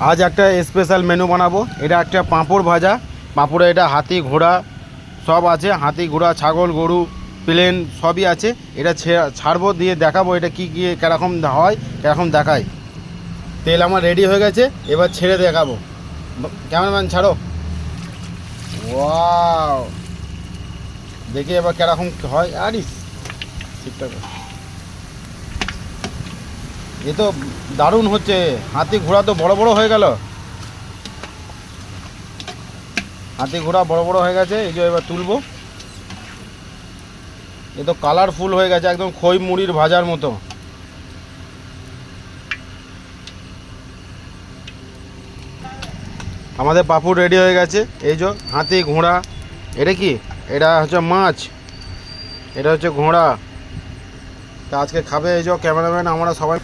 আজ একটা special menu বানাবো। এটা একটা পাঁপড় ভাজা। পাঁপড়ে এটা হাতি, ঘোড়া, সব আছে। হাতি, ঘোড়া, ছাগল, গরু, প্লেন সবই আছে। এটা ছাড়বো, দিয়ে দেখাবো এটা কি কি, কীরকম হয়, কীরকম দেখায়। তেল আমার রেডি হয়ে গেছে, এবার ছেড়ে দেখাবো। কেমন ক্যামেরাম্যান ছাড়ো। ওয়াও দেখি এবার কীরকম হয়। আরিস ঠিকঠাক। এ তো দারুণ হচ্ছে, হাতি ঘোড়া তো বড় বড় হয়ে গেল। হাতি ঘোড়া বড় বড় হয়ে গেছে, এই যে এবার তুলবো। এ তো কালারফুল হয়ে গেছে, একদম খই মুড়ির ভাজার মতো। আমাদের পাপুড় রেডি হয়ে গেছে, এই যে হাতি ঘোড়া। এটা কি? এটা হচ্ছে মাছ। এটা হচ্ছে ঘোড়া। তা আজকে খাবে এই যে ক্যামেরাম্যান আমরা সবাই